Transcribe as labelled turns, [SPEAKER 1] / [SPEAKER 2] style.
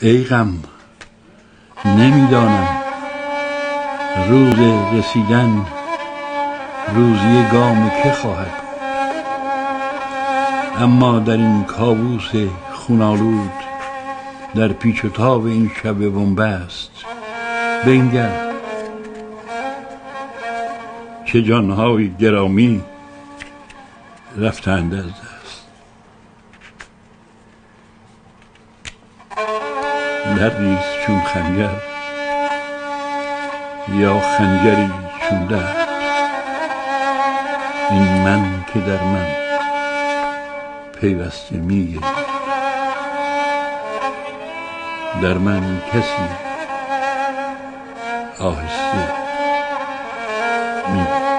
[SPEAKER 1] ای غم نمی‌دانم روز رسیدن روزی گام که خواهد. اما در این کابوس خونالود در پیچ و تاب این شب بنبست بنگر چه جانهای گرامی رفتند از دست. دردیست چون خنجر یا خنجری چون درد این من که در من پیوسته می در من کسی آهسته می